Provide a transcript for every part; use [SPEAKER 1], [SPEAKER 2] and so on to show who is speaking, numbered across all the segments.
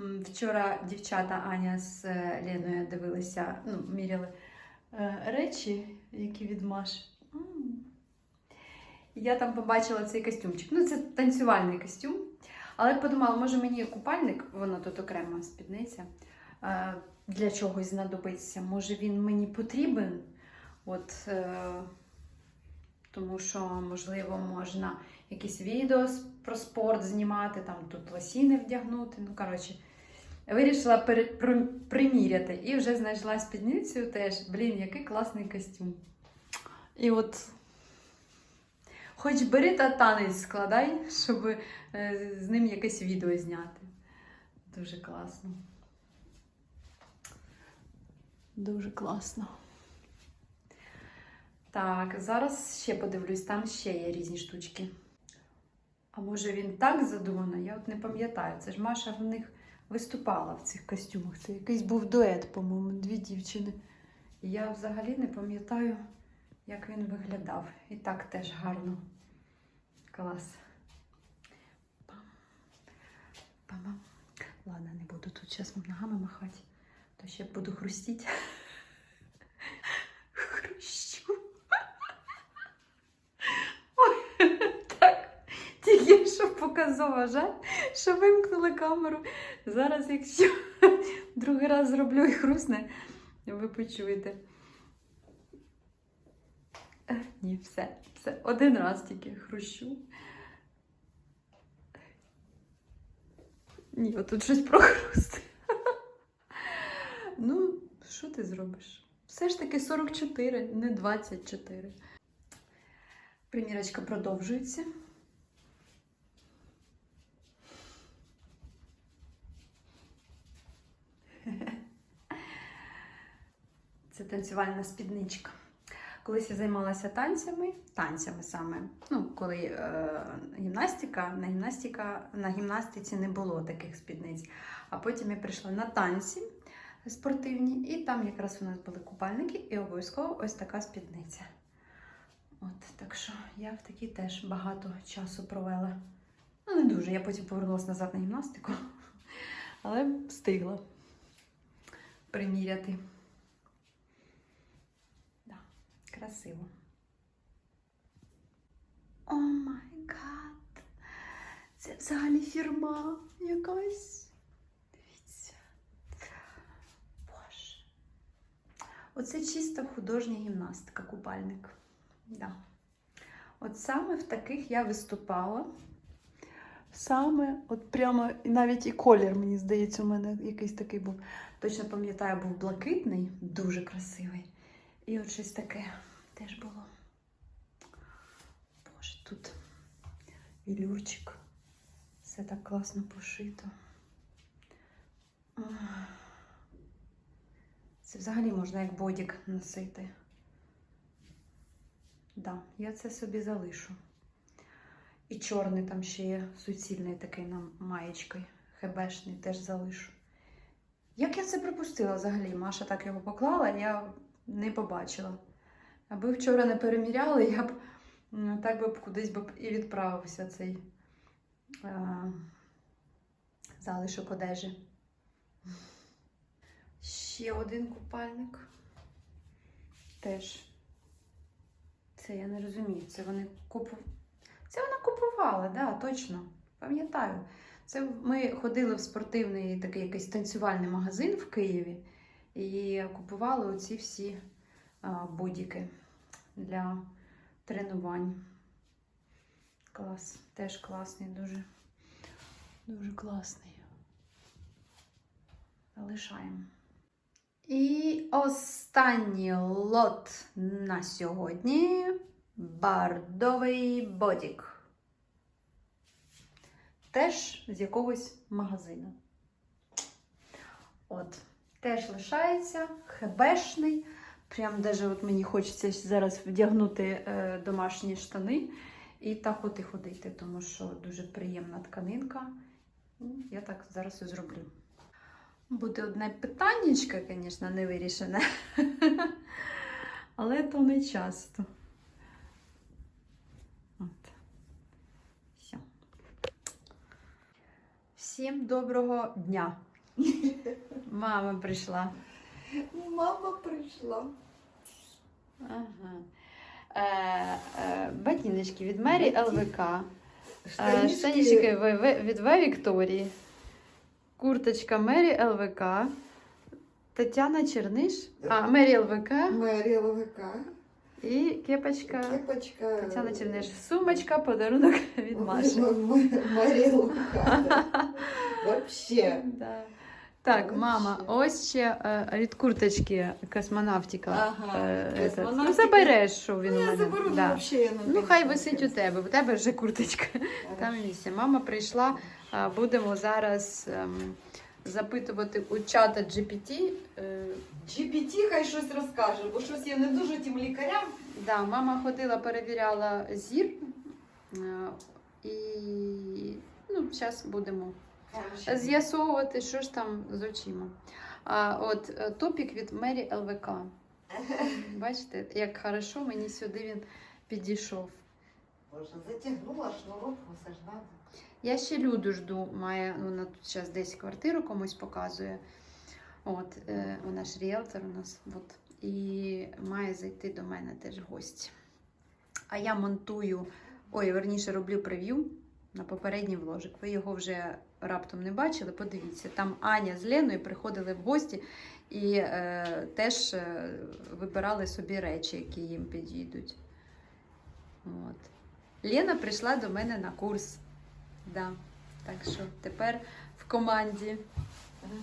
[SPEAKER 1] Вчора дівчата Аня з е, Леною дивилися, ну, міряли е, речі, які від Маші. М. Я там побачила цей костюмчик. Ну, це танцювальний костюм. Але подумала, може мені купальник, воно тут окрема спідниця, е, для чогось знадобиться. Може він мені потрібен. От, тому що, можливо, можна якісь відео про спорт знімати, там тут лосіни вдягнути. Ну, коротше, вирішила приміряти і вже знайшла спідницю теж. Блін, який класний костюм. І от. Хоч бери та танець складай, щоб е, з ним якесь відео зняти. Дуже класно. Дуже класно. Так, зараз ще подивлюсь, там ще є різні штучки. А може він так задуманий? Я от не пам'ятаю. Це ж Маша в них виступала в цих костюмах. Це якийсь був дует, по-моєму, дві дівчини. Я взагалі не пам'ятаю, як він виглядав. І так теж гарно. Клас. Пам. Пам. Ладно, не буду тут зараз ногами махати, то ще буду хрустіти. Хрущу. Ой, так, тільки що показова жаль, що вимкнули камеру. Зараз, якщо другий раз зроблю і хрусне, ви почуєте. Е, Ні, все, все. Один раз тільки хрущу. Ні, отут щось прохруст. Ну, що ти зробиш? Все ж таки 44, не 24. Примірочка продовжується. Це танцювальна спідничка. Колись я займалася танцями, танцями саме. Ну, коли е, гімнастика, на гімнастика, на гімнастиці не було таких спідниць. А потім я прийшла на танці спортивні, і там якраз у нас були купальники, і обов'язково ось така спідниця. От, так що я в такій теж багато часу провела. Ну, не дуже. Я потім повернулася назад на гімнастику, але встигла приміряти. Да, красиво. О май гад! Це взагалі фірма якась. Дивіться. Боже. Оце чисто художня гімнастика, купальник. Да. От саме в таких я виступала. Саме, от прямо навіть і колір, мені здається, у мене якийсь такий був. Точно пам'ятаю, був блакитний, дуже красивий. І от щось таке теж було. Боже, тут вілюрчик. Все так класно пошито. Це взагалі можна як бодік носити. Да, я це собі залишу. І чорний там ще є суцільний такий нам маєчкою. Хебешний теж залишу. Як я це припустила взагалі? Маша так його поклала, я не побачила. Аби вчора не переміряли, я б так би кудись би і відправився цей е, залишок одежі. Ще один купальник. Теж. Це я не розумію. Це вони купу... Це вона купувала, да, точно. Пам'ятаю. Це ми ходили в спортивний такий якийсь танцювальний магазин в Києві і купували оці всі а, бодіки для тренувань. Клас. Теж класний, дуже, дуже класний. Залишаємо. І останній лот на сьогодні бардовий бодік. Теж з якогось магазину. От, теж лишається хебешний. Прям даже от мені хочеться зараз вдягнути е, домашні штани і так от і ходити, тому що дуже приємна тканинка. Ну, Я так зараз і зроблю. Буде одне питаннячко, звісно, не вирішене. Але то не часто. От. Все. Всім доброго дня! Мама прийшла.
[SPEAKER 2] Мама прийшла.
[SPEAKER 1] Ага. Е, е, ботиночки від Мері ЛВК. Е, Штанічки В- В- від В Вікторії. Курточка Мері ЛВК. Тетяна Черниш. А, Мері ЛВК.
[SPEAKER 2] Мері ЛВК.
[SPEAKER 1] І кепочка
[SPEAKER 2] Кепочка.
[SPEAKER 1] Тетяна Черниш. Сумочка, подарунок від Маші.
[SPEAKER 2] Вообще.
[SPEAKER 1] Да. Так, мама, ось ще е, від курточки космонавтика.
[SPEAKER 2] Ага,
[SPEAKER 1] е. Ну, забереш, що він у
[SPEAKER 2] Ну,
[SPEAKER 1] мене.
[SPEAKER 2] я заберу,
[SPEAKER 1] да.
[SPEAKER 2] ну, я на
[SPEAKER 1] Ну, хай висить у тебе, у тебе вже курточка. Там місце. Мама прийшла, будемо зараз ем, запитувати у чата GPT. е,
[SPEAKER 2] GPT хай щось розкаже, бо щось я не дуже тим лікарям.
[SPEAKER 1] Да, мама ходила, перевіряла зір. е, І ну, зараз будемо з'ясовувати, що ж там з очима. А, от е, топік від Мері ЛВК. Бачите, як хорошо мені сюди він підійшов.
[SPEAKER 2] Боже, затягнула шнурок, ну це ж надо.
[SPEAKER 1] Я ще Люду жду, має, ну, вона тут зараз десь квартиру комусь показує. От, е, вона ж ріелтор у нас. От, і має зайти до мене теж гость. А я монтую, ой, верніше роблю прев'ю на попередній вложик. Ви його вже раптом не бачили, подивіться. Там Аня з Леною приходили в гості і е, теж е, вибирали собі речі, які їм підійдуть. От. Лена прийшла до мене на курс. Да. Так що тепер в команді.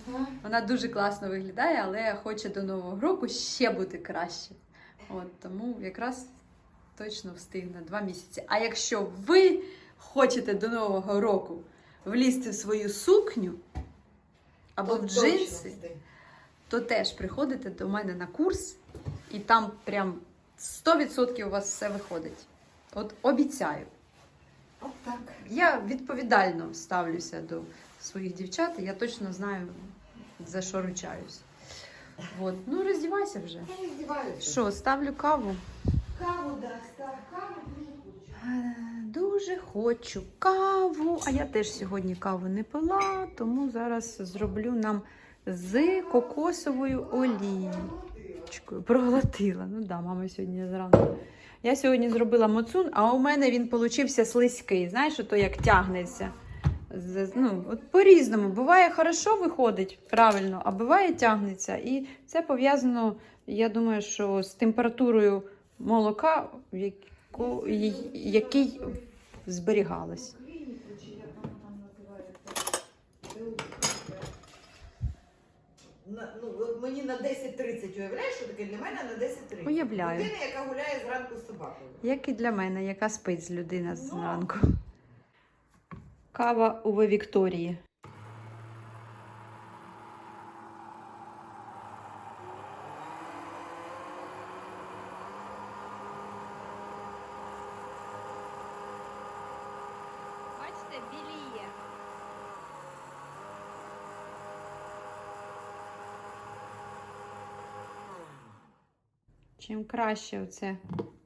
[SPEAKER 2] Ага.
[SPEAKER 1] Вона дуже класно виглядає, але хоче до Нового року ще бути краще. От, тому якраз точно встигне два місяці. А якщо ви хочете до Нового року влізти в свою сукню або
[SPEAKER 2] То
[SPEAKER 1] в джинси, то теж приходите до мене на курс, і там прям 100% у вас все виходить. От обіцяю.
[SPEAKER 2] От так.
[SPEAKER 1] Я відповідально ставлюся до своїх дівчат, і я точно знаю, за що ручаюсь. От. Ну, роздівайся вже.
[SPEAKER 2] Я роздіваюся.
[SPEAKER 1] Що, ставлю каву?
[SPEAKER 2] Каву дасть, так, каву дуже хочу.
[SPEAKER 1] Е, Дуже хочу каву. А я теж сьогодні каву не пила, тому зараз зроблю нам з кокосовою олійкою. Проглотила. Ну да, мама сьогодні зранку. Я сьогодні зробила моцун, а у мене він получився слизький. Знаєш, то як тягнеться. Ну, от по-різному. Буває хорошо виходить правильно, а буває тягнеться. І це пов'язано, я думаю, що з температурою молока, в який зберігалось.
[SPEAKER 2] На, ну, от мені на 10.30 уявляєш, що таке для мене на 10.30?
[SPEAKER 1] Уявляю.
[SPEAKER 2] Людина, яка гуляє зранку з собакою.
[SPEAKER 1] Як і для мене, яка спить з людина зранку. Кава у Вікторії. Бачите, біліє. Чим краще це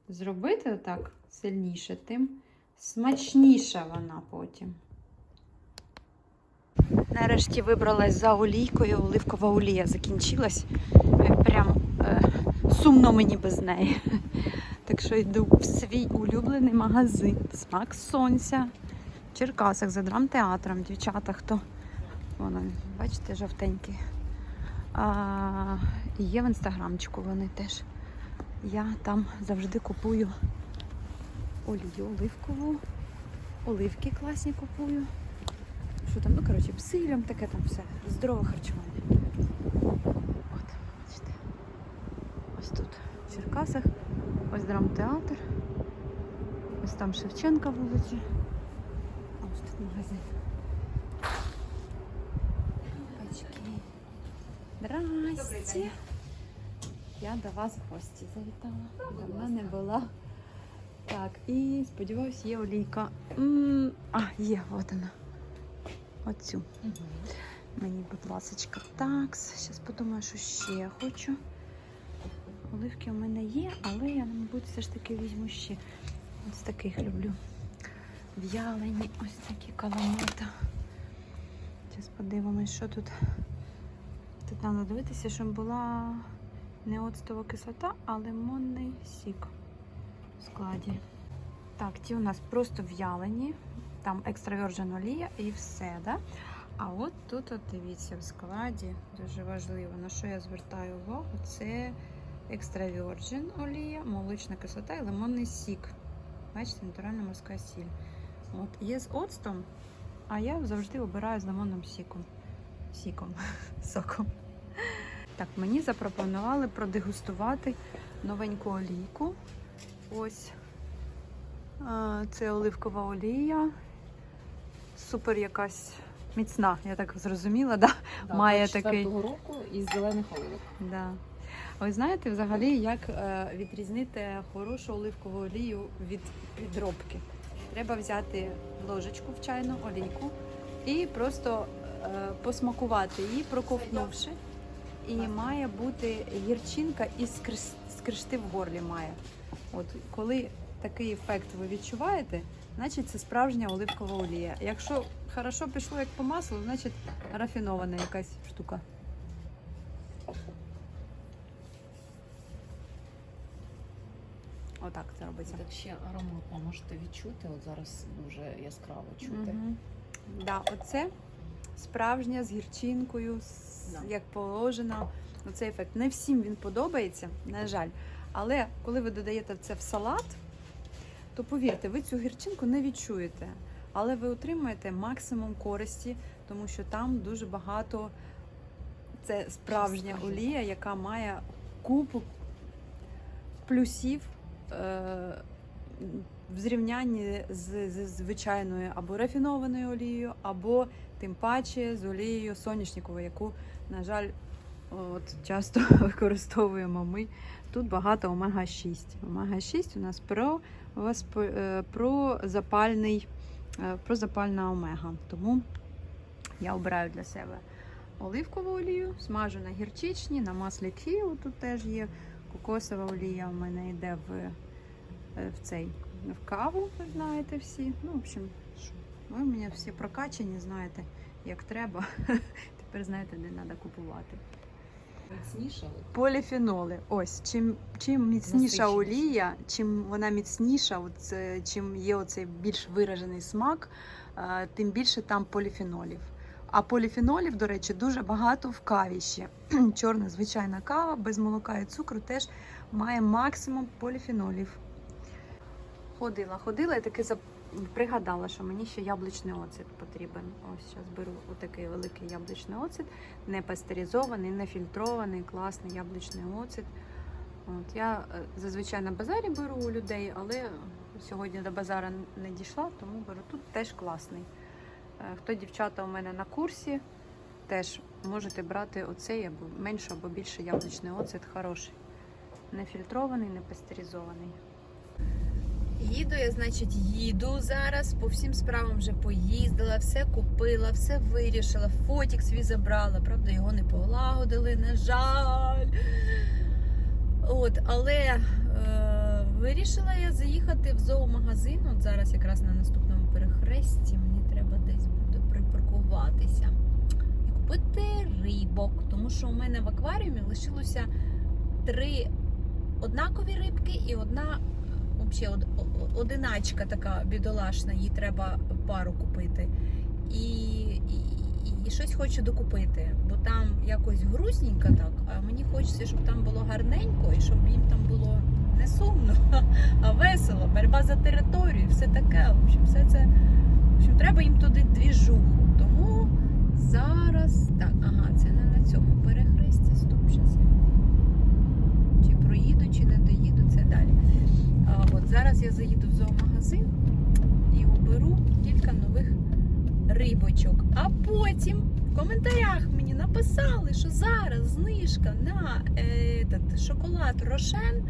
[SPEAKER 1] зробити так сильніше, тим смачніша вона потім. Нарешті вибралась за олійкою, оливкова олія закінчилась. Е, Прям е, сумно мені без неї. Так що йду в свій улюблений магазин. Смак сонця. В Черкасах за драмтеатром. Дівчата, хто воно, бачите, жовтенькі. А, є в інстаграмчику вони теж. Я там завжди купую олію оливкову, оливки класні купую. Що там, ну коротше, псилям, таке там все. Здорове харчування. От, бачите. Ось тут, в Черкасах, ось драмтеатр. Ось там Шевченка вулиці. А ось тут магазин. Здрасте. Я до вас в гості завітала. Давно не була. Так, і сподіваюсь, є олійка. М, А, є, от вона. Оцю. Мені, будь ласка, так. Зараз подумаю, що ще я хочу. Оливки у мене є, але я, мабуть, все ж таки візьму ще. Ось таких люблю. В'ялені, ось такі каламата. Зараз подивимось, що тут. тут Треба дивитися, щоб була не оцтова кислота, а лимонний сік в складі. Так, ті у нас просто в'ялені, там екстра virgin олія і все, да? А от тут, от дивіться, в складі дуже важливо, на що я звертаю увагу, це екстра virgin олія, молочна кислота і лимонний сік. Бачите, натуральна морська сіль. От є з оцтом, а я завжди обираю з лимонним сіком. Сіком, соком. Так, мені запропонували продегустувати новеньку олійку. Ось це оливкова олія. Супер якась міцна, я так зрозуміла, да?
[SPEAKER 3] Да,
[SPEAKER 1] Має
[SPEAKER 3] 24-го
[SPEAKER 1] такий-
[SPEAKER 3] року із зелених оливок.
[SPEAKER 1] Да. Ви знаєте взагалі, як е, відрізнити хорошу оливкову олію від підробки? Треба взяти ложечку в чайну олійку і просто е, посмакувати її, проковтнувши. І має бути гірчинка і скриш- скришти в горлі має. От коли такий ефект ви відчуваєте, значить це справжня оливкова олія. Якщо хорошо пішло як по маслу, значить рафінована якась штука. Отак це робиться.
[SPEAKER 3] Так ще ароматно можете відчути. От зараз дуже яскраво чути.
[SPEAKER 1] Мгм. Да, оце справжня з гірчинкою, з-. Як положено. Оцей ефект. Не всім він подобається, на жаль. Але коли ви додаєте це в салат, то повірте, ви цю гірчинку не відчуєте. Але ви отримаєте максимум користі, тому що там дуже багато це справжня олія, яка має купу плюсів е, в зрівнянні з, з звичайною або рафінованою олією, або тим паче з олією соняшниковою, яку, на жаль, от часто використовуємо ми. Тут багато омега-6. Омега-6 у нас про, е, про, запальний, е, про запальна омега. Тому я обираю для себе оливкову олію, смажу на гірчичні, на маслі кіо тут теж є. Кокосова олія у мене йде в, е, в цей в каву, ви знаєте всі. Ну, в общем, ви у мене всі прокачані, знаєте, як треба. Тепер знаєте, де треба купувати.
[SPEAKER 3] Міцніше. от
[SPEAKER 1] Поліфеноли. Ось чим, чим міцніша олія, чим вона міцніша, от, е, чим є оцей більш виражений смак, е, тим більше там поліфенолів. А поліфенолів, до речі, дуже багато в каві ще. Чорна звичайна кава без молока і цукру теж має максимум поліфенолів. Ходила, ходила і таки зап- пригадала, що мені ще яблучний оцет потрібен. Ось зараз беру отакий великий яблучний оцет, не пастеризований, не фільтрований, класний яблучний оцет. От, я е, зазвичай на базарі беру у людей, але сьогодні до базара не дійшла, тому беру тут теж класний. Е, Хто дівчата у мене на курсі, теж можете брати оцей або менше або більше яблучний оцет хороший. Не фільтрований, не пастеризований. Їду я, значить, їду зараз. По всім справам вже поїздила, все купила, все вирішила. Фотік свій забрала. Правда, його не полагодили, на жаль. От, але е, вирішила я заїхати в зоомагазин. От зараз якраз на наступному перехресті мені треба десь буде припаркуватися і купити рибок. Тому що у мене в акваріумі лишилося три однакові рибки і одна взагалі одиначка така бідолашна, їй треба пару купити. І, і, і щось хочу докупити, бо там якось грустненько так, а мені хочеться, щоб там було гарненько і щоб їм там було не сумно, а весело, боротьба за територію, все таке. В общем, все це. В общем, треба їм туди двіжуху. Тому зараз. Так, ага, це не на цьому перехресті. Стоп, щас. Чи проїду, чи не доїду, це далі. А, от зараз я заїду в зоомагазин і оберу кілька нових рибочок. А потім в коментарях мені написали, що зараз знижка на е, этот, шоколад Рошен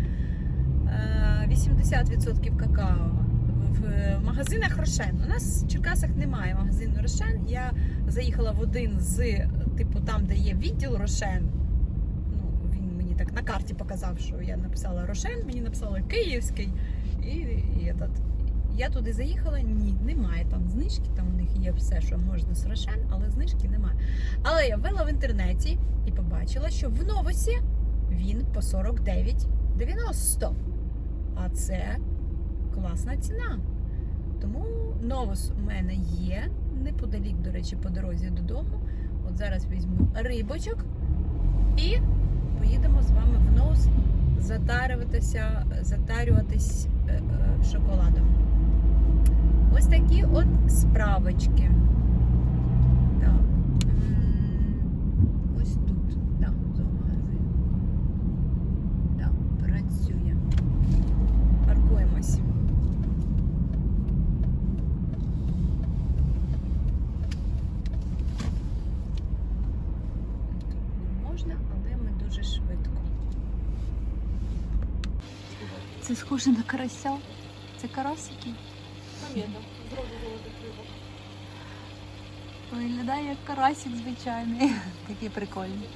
[SPEAKER 1] е, 80% какао в магазинах Рошен. У нас в Черкасах немає магазину Рошен. Я заїхала в один з типу там, де є відділ Рошен. Ну, він мені так на карті показав, що я написала Рошен, мені написали Київський. І, і, этот, Я туди заїхала, ні, немає там знижки, там у них є все, що можна з Рошен, але знижки немає. Але я ввела в інтернеті і побачила, що в новосі він по 49,90. А це класна ціна. Тому новос у мене є неподалік, до речі, по дорозі додому. От зараз візьму рибочок і поїдемо з вами в нос затарюватися, затарюватись е, е, шоколадом. Ось такі от справочки. Так. м, Ось тут, так, зоомагазин. Так, працює. Паркуємось. Тут не можна, але ми дуже швидко. Це схоже на карася. Це карасики.
[SPEAKER 4] Пам'ятно, зроду золотих рибок.
[SPEAKER 1] Виглядає як карасик звичайний. Такий прикольний.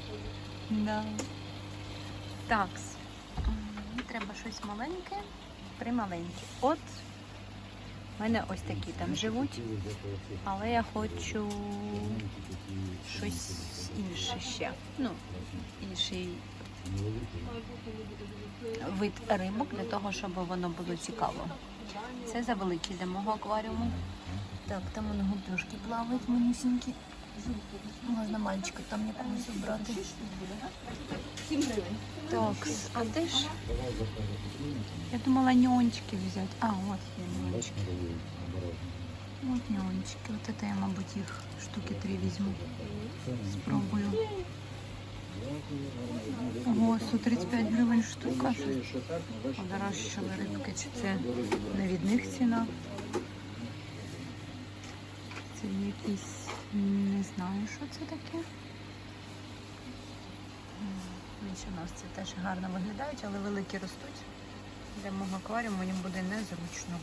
[SPEAKER 1] Да. Так. Треба щось маленьке, прималеньке. От в мене ось такі там живуть, але я хочу щось інше ще. Ну, інший вид рибок для того, щоб воно було цікаво. Це завеликі для мого акваріуму. Так, там воно гупюшки плавають манюсінькі. Можна мальчика там якогось обрати.
[SPEAKER 4] 7 гривень.
[SPEAKER 1] Так, а де ж? Я думала ньончики взяти. А, от є ньончики. От ньончики. От це я, мабуть, їх штуки три візьму. Спробую. Ого, 135 гривень штука. Подорожчали рибки. Чи це не від них ціна? Це якісь, не знаю, що це таке. Вічоносці теж гарно виглядають, але великі ростуть. Для мого акваріуму їм буде незручно.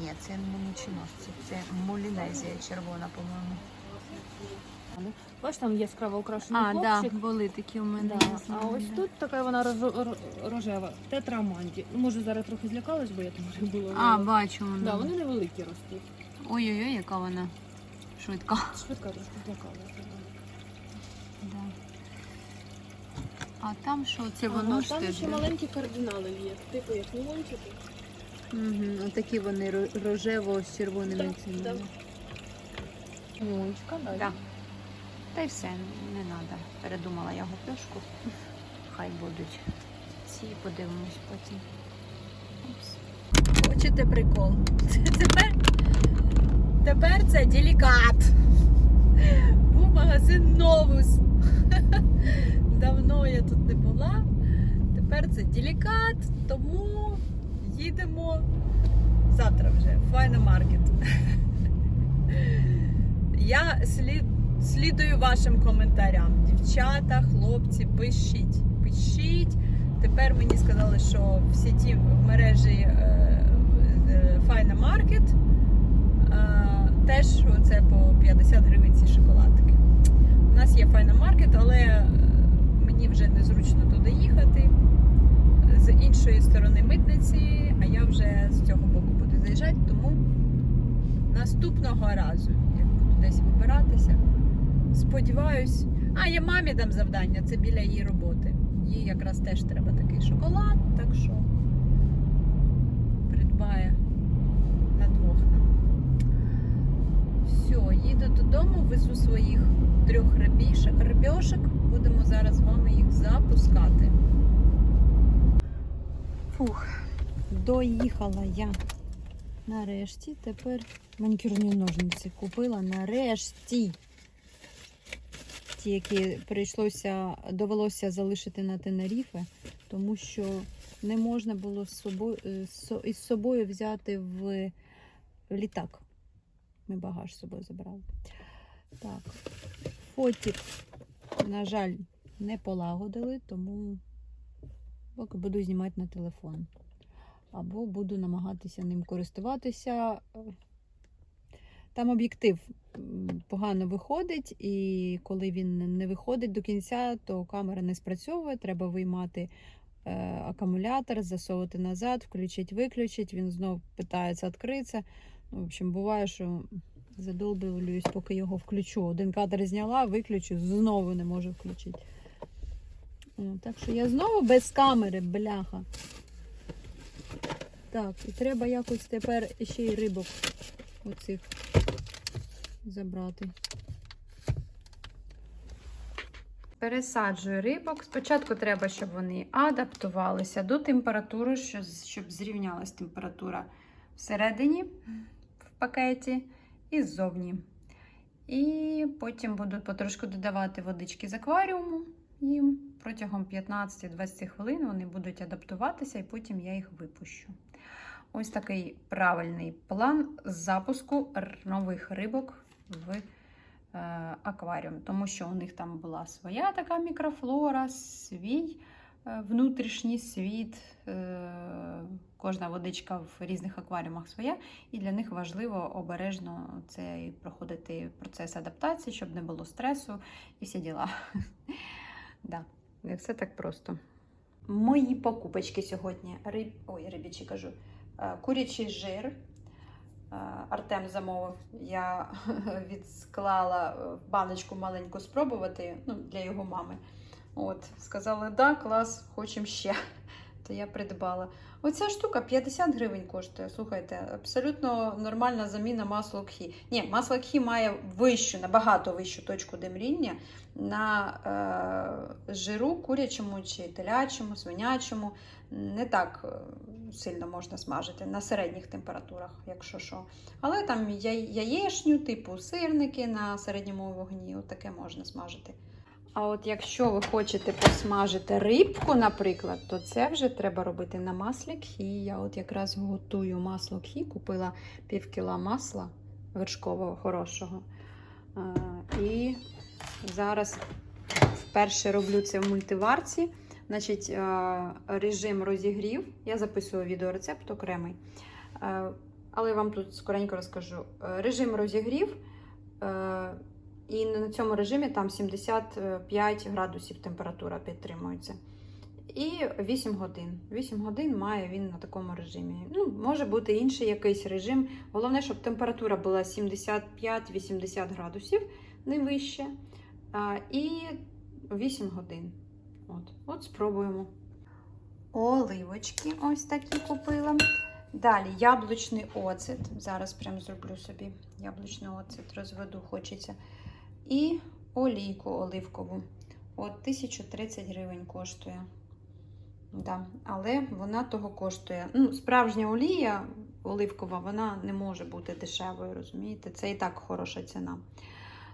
[SPEAKER 1] Ні, це не мічоносці, це мулінезія червона, по-моєму.
[SPEAKER 4] Бачиш, там яскраво украшений
[SPEAKER 1] А,
[SPEAKER 4] хлопчик.
[SPEAKER 1] да, були такі у мене.
[SPEAKER 4] Да.
[SPEAKER 1] я знаю,
[SPEAKER 4] А ось
[SPEAKER 1] да.
[SPEAKER 4] тут така вона рожо- ро- рожева. Тетраманді. Ну, Може, зараз трохи злякалась, бо я там не була.
[SPEAKER 1] А, бачу воно.
[SPEAKER 4] да, вони невеликі ростуть.
[SPEAKER 1] Ой-ой-ой, яка вона швидка.
[SPEAKER 4] Швидка трошки злякалася.
[SPEAKER 1] Да. А там що? Це воно ж
[SPEAKER 4] там
[SPEAKER 1] теж.
[SPEAKER 4] ще маленькі кардинали є, типу як лимончики.
[SPEAKER 1] Угу. Отакі вони ро- рожево з червоними
[SPEAKER 4] Так,
[SPEAKER 1] цими.
[SPEAKER 4] так. Лимончика, да.
[SPEAKER 1] Да. Та й все, не треба. Передумала я гупешку. Хай будуть. Ці подивимось потім. Хочете прикол? Тепер, тепер це делікат. Був магазин Новус. Давно я тут не була. Тепер це делікат, тому їдемо завтра вже. Файна маркет. Я слід, слідую вашим коментарям. Дівчата, хлопці, пишіть, пишіть. Тепер мені сказали, що в сіті в мережі е, е, Файна Маркет е, теж це по 50 гривень ці шоколадки. У нас є Файна Маркет, але е, мені вже незручно туди їхати. З іншої сторони митниці, а я вже з цього боку буду заїжджати, тому наступного разу, як буду десь вибиратися, сподіваюсь. А, я мамі дам завдання, це біля її роботи. Їй якраз теж треба такий шоколад, так що придбає на двох нам. Все, їду додому, везу своїх трьох рибішок. Будемо зараз з вами їх запускати. Фух, доїхала я. Нарешті тепер манікюрні ножниці купила нарешті. Ті, які прийшлося, довелося залишити на Тенеріфе, тому що не можна було з собою, е, із собою взяти в літак. Ми багаж з собою забрали. Так, фотик, на жаль, не полагодили, тому поки буду знімати на телефон. Або буду намагатися ним користуватися. Там об'єктив погано виходить, і коли він не виходить до кінця, то камера не спрацьовує. Треба виймати е, акумулятор, засовувати назад, включить, виключить. Він знов питається відкритися. Ну, в общем, буває, що задолбуюсь, поки його включу. Один кадр зняла, виключу, знову не можу включити. Так що я знову без камери, бляха. Так, і треба якось тепер ще й рибок оцих забрати. Пересаджую рибок. Спочатку треба, щоб вони адаптувалися до температури, щоб зрівнялась температура всередині в пакеті і ззовні. І потім буду потрошку додавати водички з акваріуму їм. Протягом 15-20 хвилин вони будуть адаптуватися, і потім я їх випущу. Ось такий правильний план запуску нових рибок в е, акваріум, тому що у них там була своя така мікрофлора, свій е, внутрішній світ. е, Кожна водичка в різних акваріумах своя, і для них важливо обережно цей проходити процес адаптації, щоб не було стресу і всі діла. Да, не все так просто. Мої покупочки сьогодні. Риб... Ой, рибічі кажу. Е, Курячий жир. Е, Артем замовив. Я відсклала в баночку маленьку спробувати ну, для його мами. От, сказали, да, клас, хочемо ще. То я придбала. Оця штука 50 гривень коштує. Слухайте, абсолютно нормальна заміна масла кхі. Ні, масло кхі має вищу, набагато вищу точку демріння на е, жиру курячому чи телячому, свинячому. Не так е, сильно можна смажити на середніх температурах, якщо що. Але там яєчню, типу сирники на середньому вогні, таке можна смажити. А от якщо ви хочете посмажити рибку, наприклад, то це вже треба робити на маслі кхі. Я от якраз готую масло кхі, купила пів кіла масла вершкового хорошого. І зараз вперше роблю це в мультиварці. Значить, режим розігрів. Я записую відеорецепт окремий. Але вам тут скоренько розкажу. Режим розігрів. І на цьому режимі там 75 градусів температура підтримується. І 8 годин. 8 годин має він на такому режимі. Ну, може бути інший якийсь режим. Головне, щоб температура була 75-80 градусів, не вище. І 8 годин. От, от спробуємо. Оливочки ось такі купила. Далі яблучний оцет. Зараз прям зроблю собі яблучний оцет, розведу, хочеться. І олійку оливкову. От 1030 гривень коштує. Да. Але вона того коштує. Ну, справжня олія оливкова, вона не може бути дешевою, розумієте? Це і так хороша ціна.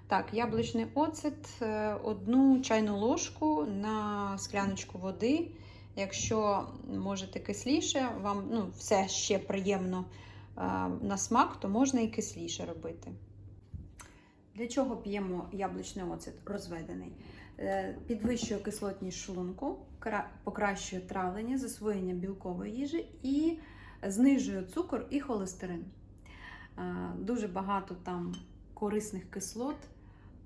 [SPEAKER 1] Так, яблучний оцет, е, одну чайну ложку на скляночку води. Якщо можете кисліше, вам ну, все ще приємно е, на смак, то можна і кисліше робити. Для чого п'ємо яблучний оцет розведений? Е, Підвищує кислотність шлунку, покращує травлення, засвоєння білкової їжі і знижує цукор і холестерин. Е, Дуже багато там корисних кислот,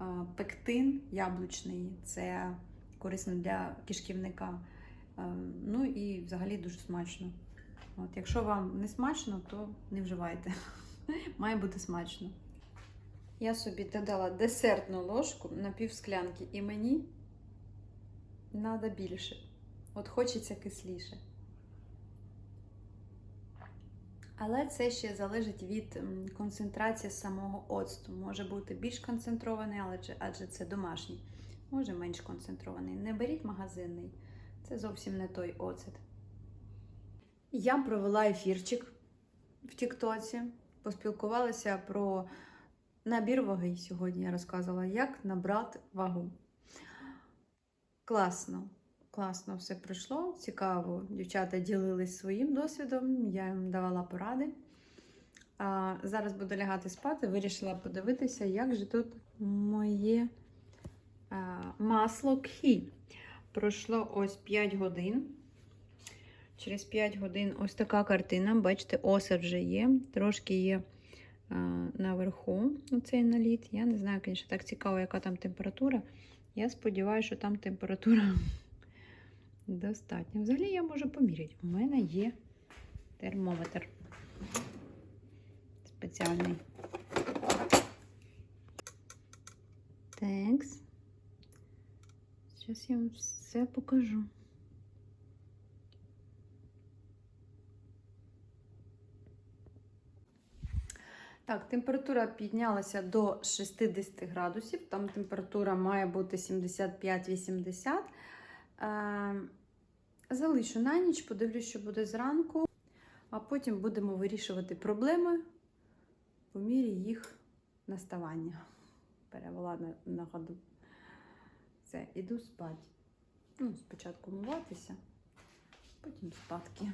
[SPEAKER 1] Е, пектин яблучний це корисно для кишківника. Ну і взагалі дуже смачно. От, якщо вам не смачно, то не вживайте. Має бути смачно. Я собі додала десертну ложку на пів склянки, і мені треба більше. От хочеться кисліше. Але це ще залежить від концентрації самого оцту. Може бути більш концентрований, адже це домашній. Може менш концентрований. Не беріть магазинний. Це зовсім не той оцет. Я провела ефірчик в Тіктоці, поспілкувалася про набір ваги. Сьогодні я розказувала, як набрати вагу. Класно, класно все пройшло. Цікаво, дівчата ділились своїм досвідом, я їм давала поради. А зараз буду лягати спати. Вирішила подивитися, як же тут моє а, масло кхі. Пройшло ось 5 годин. Через 5 годин ось така картина. Бачите, оса вже є. Трошки є наверху цей наліт. Я не знаю, звісно, так цікаво, яка там температура. Я сподіваюся, що там температура Достатньо. Взагалі я можу поміряти. У мене є термометр спеціальний. Текс. Зараз я вам все покажу. Так, температура піднялася до 60 градусів. Там температура має бути 75-80. Е, залишу на ніч, подивлюсь, що буде зранку, а потім будемо вирішувати проблеми по мірі їх наставання. Перевела на, ходу. Все, іду спати. Ну, спочатку миватися, потім спадки.